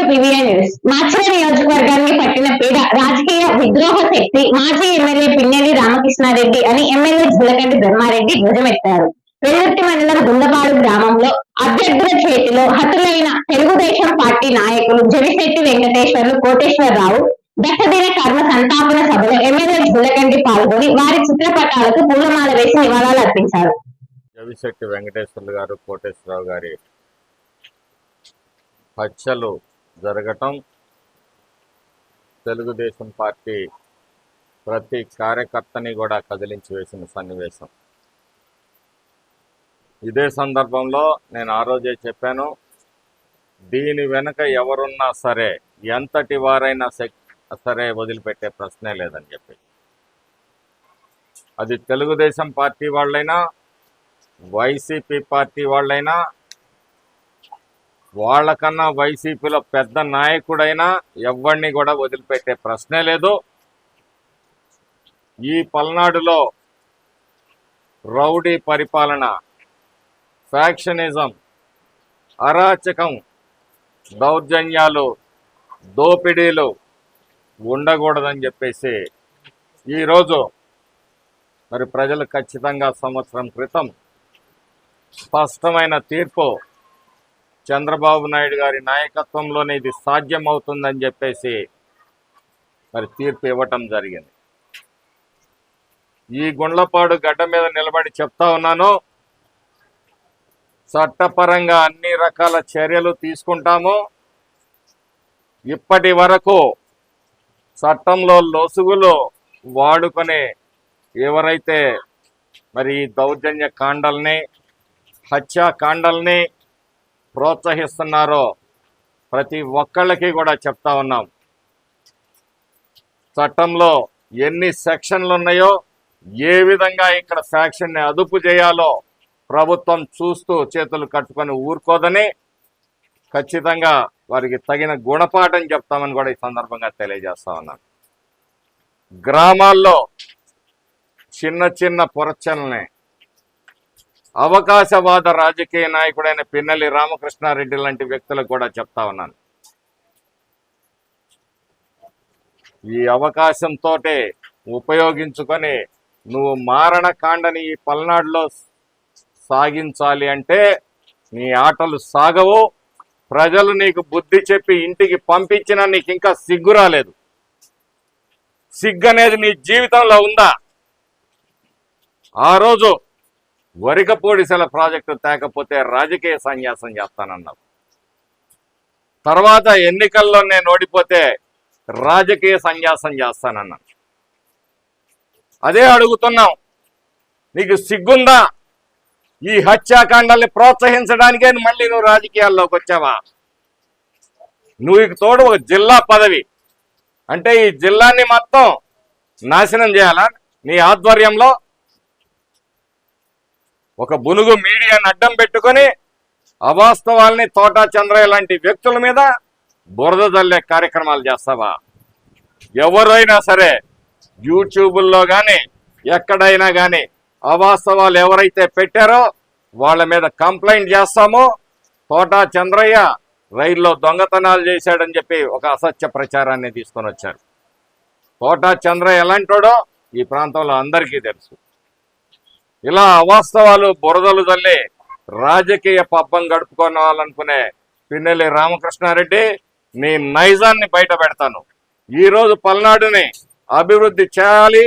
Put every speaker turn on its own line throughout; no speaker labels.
To PVN news. మాచర నియోజకవర్గాన్ని పట్టిన పీడ రాజకీయ విద్రోహ శక్తి మాజీ ఎమ్మెల్యే పిన్నెల్లి రామకృష్ణారెడ్డి అని ఎమ్మెల్యే జులకంటి బ్రహ్మారెడ్డి ధ్వజమెత్తారు. వెల్లుర్తి మండలం గుండపాడు గ్రామంలో అభ్యర్థుల చేతిలో హతులైన తెలుగుదేశం పార్టీ నాయకులు జమిశెట్టి వెంకటేశ్వర్లు కోటేశ్వరరావు దశదిన కర్మ సంతాపన సభలో ఎమ్మెల్యే జులకంటి పాల్గొని వారి చిత్రపటాలకు పూలమాల వేసి నివాళులు అర్పించారు.
జవిశెట్టి వెంకటేశ్వర్లు గారు కోటేశ్వరరావు గారి పచ్చలు జరగటం. తెలుగుదేశం పార్టీ ప్రతి కార్యకర్తని కూడా కదిలించి వేసిన సన్నివేశం. ఇదే సందర్భంలో నేను ఆ రోజే చెప్పాను దీని వెనుక ఎవరున్నా సరే ఎంతటి వారైనా సెక్- సరే వదిలిపెట్టే ప్రశ్నే లేదని చెప్పి. అది తెలుగుదేశం పార్టీ వాళ్ళైనా వైసీపీ పార్టీ వాళ్ళైనా వాళ్ళకన్నా వైసీపీలో పెద్ద నాయకుడైనా ఎవరిని కూడా వదిలిపెట్టే ప్రశ్నే లేదు. ఈ పల్నాడులో రౌడీ పరిపాలన ఫ్యాక్షనిజం అరాచకం దౌర్జన్యాలు దోపిడీలు ఉండకూడదని చెప్పేసి ఈరోజు మరి ప్రజలు ఖచ్చితంగా సంవత్సరం క్రితం స్పష్టమైన తీర్పు చంద్రబాబు నాయుడు గారి నాయకత్వంలోనే ఇది సాధ్యమవుతుందని చెప్పేసి మరి తీర్పు ఇవ్వటం జరిగింది. ఈ గుండ్లపాడు గడ్డ మీద నిలబడి చెప్తా ఉన్నాను. చట్టపరంగా అన్ని రకాల చర్యలు తీసుకుంటాము. ఇప్పటి వరకు చట్టంలో లొసుగులు వాడుకునే ఎవరైతే మరి ఈ దౌర్జన్య కాండల్ని హత్యాకాండల్ని ప్రోత్సహిస్తున్నారో ప్రతి ఒక్కళ్ళకి కూడా చెప్తా ఉన్నాం. చట్టంలో ఎన్ని సెక్షన్లు ఉన్నాయో ఏ విధంగా ఇక్కడ ఫ్యాక్షన్ని అదుపు చేయాలో ప్రభుత్వం చూస్తూ చేతులు కట్టుకొని ఊరుకోదని ఖచ్చితంగా వారికి తగిన గుణపాఠం చెప్తామని కూడా ఈ సందర్భంగా తెలియజేస్తా ఉన్నాను గ్రామాల్లో చిన్న చిన్న పొరచల్ని అవకాశవాద రాజకీయ నాయకుడైన పిన్నెల్లి రామకృష్ణారెడ్డి లాంటి వ్యక్తులకు కూడా చెప్తా ఉన్నాను. ఈ అవకాశంతో ఉపయోగించుకొని నువ్వు మారణకాండని ఈ పల్నాడులో సాగించాలి అంటే నీ ఆటలు సాగవు. ప్రజలు నీకు బుద్ధి చెప్పి ఇంటికి పంపించినా నీకు ఇంకా సిగ్గు రాలేదు. సిగ్గు అనేది నీ జీవితంలో ఉందా? ఆ రోజు వరికపూడిసెల ప్రాజెక్టు తేకపోతే రాజకీయ సన్యాసం చేస్తానన్నావు. తర్వాత ఎన్నికల్లో నేను ఓడిపోతే రాజకీయ సన్యాసం చేస్తానన్నాను అదే అడుగుతున్నాం. నీకు సిగ్గుందా? ఈ హత్యాకాండాల్ని ప్రోత్సహించడానికే మళ్ళీ నువ్వు రాజకీయాల్లోకి వచ్చావా? నువ్వు ఇక తోడు ఒక జిల్లా పదవి. అంటే ఈ జిల్లాని మొత్తం నాశనం చేయాలా? నీ ఆధ్వర్యంలో ఒక బునుగు మీడియాను అడ్డం పెట్టుకొని అవాస్తవాల్ని తోటా చంద్రయ్య లాంటి వ్యక్తుల మీద బురద జల్లే కార్యక్రమాలు చేస్తావా? ఎవరైనా సరే యూట్యూబుల్లో కానీ ఎక్కడైనా కానీ అవాస్తవాలు ఎవరైతే పెట్టారో వాళ్ళ మీద కంప్లైంట్ చేస్తామో తోటా చంద్రయ్య రైల్లో దొంగతనాలు చేశాడని చెప్పి ఒక అసత్య ప్రచారాన్ని తీసుకొని వచ్చారు. తోటా చంద్రయ్య ఎలాంటోడో ఈ ప్రాంతంలో అందరికీ తెలుసు. ఇలా అవాస్తవాలు బురదలు తల్లి రాజకీయ పబ్బం గడుపుకోవాలనుకునే పిన్నెల్లి రామకృష్ణారెడ్డి నీ నైజాన్ని బయట పెడతాను. ఈరోజు పల్నాడుని అభివృద్ధి చేయాలి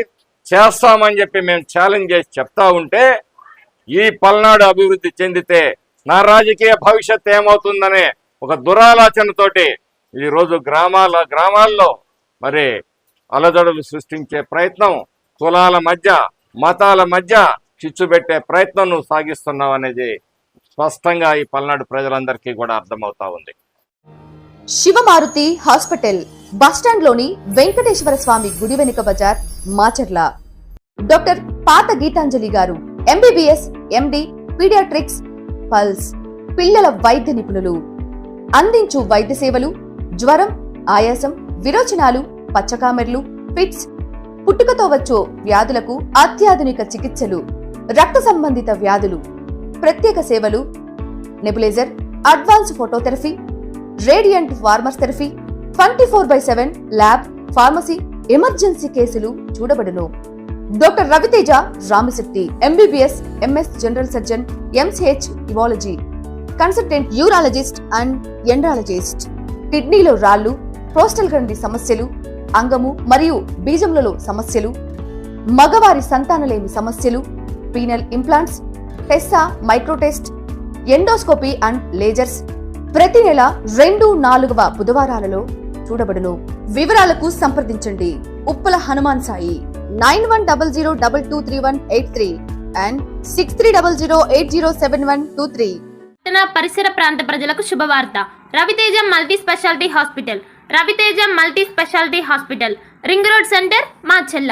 చేస్తామని చెప్పి మేము ఛాలెంజ్ చేసి చెప్తా ఉంటే ఈ పల్నాడు అభివృద్ధి చెందితే నా రాజకీయ భవిష్యత్ ఏమవుతుందనే ఒక దురాలోచనతోటి ఈరోజు గ్రామాల గ్రామాల్లో మరి అలజడులు సృష్టించే ప్రయత్నం కులాల మధ్య మతాల మధ్య చిచ్చు పెట్టే ప్రయత్నం నువ్వు సాగిస్తున్నావు అనేది స్పష్టంగా ఈ పల్నాడు ప్రజలందరికీ కూడా అర్థమవుతా ఉంది.
శివమారుతి హాస్పిటల్ బస్టాండ్లోని వెంకటేశ్వర స్వామి గుడి వెనుక బజార్ మాచర్ల. డాక్టర్ పాత గీతాంజలి గారు ఎంబీబీఎస్ ఎండి పీడియాట్రిక్స్ పల్స్ పిల్లల వైద్య నిపుణులు. అందించు వైద్య సేవలు జ్వరం ఆయాసం విరోచనాలు పచ్చకామెర్లు ఫిట్స్. పుట్టుకతో వచ్చే వ్యాధులకు అత్యాధునిక చికిత్సలు. రక్త సంబంధిత వ్యాధులు ప్రత్యేక సేవలు nebuliser advance phototherapy radiant warmer therapy twenty four by seven lab pharmacy emergency కేసులు చూడబడును. Doctor Raviteja Ramashakti MBBS MS general surgeon MCH ఇవాలజీ consultant urologist and andrologist. కిడ్నీలో రాళ్ళు ప్రోస్టల్ గ్రంథి సమస్యలు అంగము మరియు బీజములలో సమస్యలు మగవారి సంతానలేమి సమస్యలు penile implants TESA micro TESE endoscopy and lasers ప్రతి నెల రెండు నాలుగవ బుధవారాలలో చూడబడును. వివరాలకు సంప్రదించండి. Uppala Hanuman Sai nine one double zero double two three one eight three and six three double zero eight zero seven one two three.
పరిసర ప్రాంత ప్రజలకు శుభవార్త. Raviteja multi speciality hospital. Raviteja multi speciality hospital. Ring road centre మా చెల్ల